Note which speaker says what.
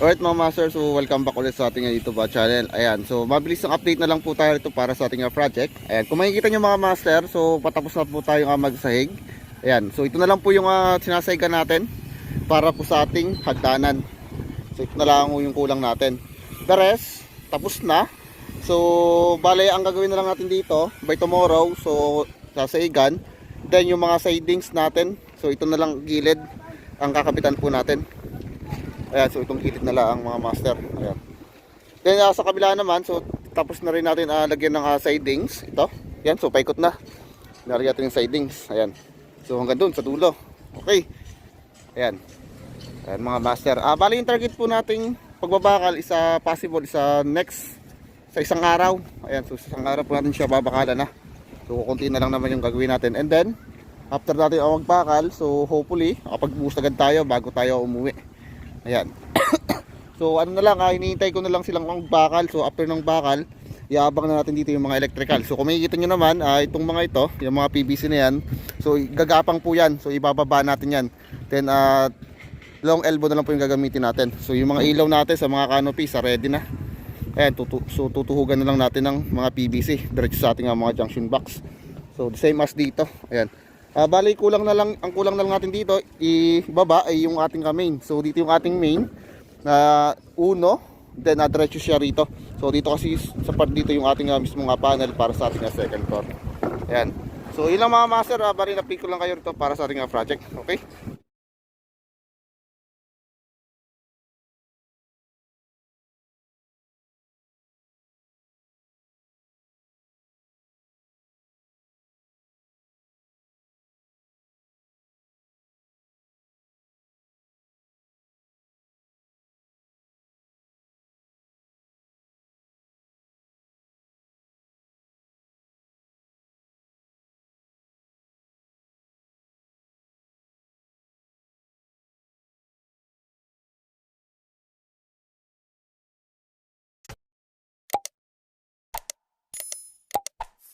Speaker 1: Alright mga master, so welcome back ulit sa ating YouTube uh, channel. Ayan, so mabilis ang update na lang po tayo ito para sa ating uh, project. Ayan, kung makikita nyo mga master, so patapos na po tayo uh, magsahig. Ayan, so ito na lang po yung uh, sinasahigan natin para po sa ating hagdanan. So ito na lang yung kulang natin. The rest, tapos na. So, bale ang gagawin na lang natin dito by tomorrow, so sasahigan. Then yung mga sidings natin, so ito na lang gilid ang kakapitan po natin. Ayan, so itong gilid na lang mga master. Ayan. Then ah, sa kabila naman, so tapos na rin natin ah, lagyan ng ah, sidings. Ito. Ayan, so paikot na. Nalagyan natin yung sidings. Ayan. So hanggang doon sa dulo. Okay. Ayan. Ayan mga master. Ah, bali yung target po nating pagbabakal isa possible sa next sa isang araw. Ayan, so sa isang araw po natin siya babakalan na. So kunti na lang naman yung gagawin natin. And then, after natin magbakal, so hopefully, makapag-boost agad tayo bago tayo umuwi. Ayan. so ano na lang, ah, hinihintay ko na lang silang magbakal. So after ng bakal, iabang na natin dito yung mga electrical. So kung makikita nyo naman, ah, itong mga ito, yung mga PVC na yan, so gagapang po yan. So ibababa natin yan. Then ah, long elbow na lang po yung gagamitin natin. So yung mga ilaw natin sa mga canopy, sa ready na. Ayan, tutu so tutuhugan na lang natin ng mga PVC diretso sa ating ah, mga junction box. So the same as dito. Ayan. Ah, bali kulang na lang ang kulang na lang natin dito ibaba ay yung ating main. So dito yung ating main na uno then uh, diretso siya rito. So dito kasi sa part dito yung ating uh, mismong uh, panel para sa ating uh, second floor. Ayan. So ilang mga master, uh, bali na ko lang kayo rito para sa ating uh, project. Okay?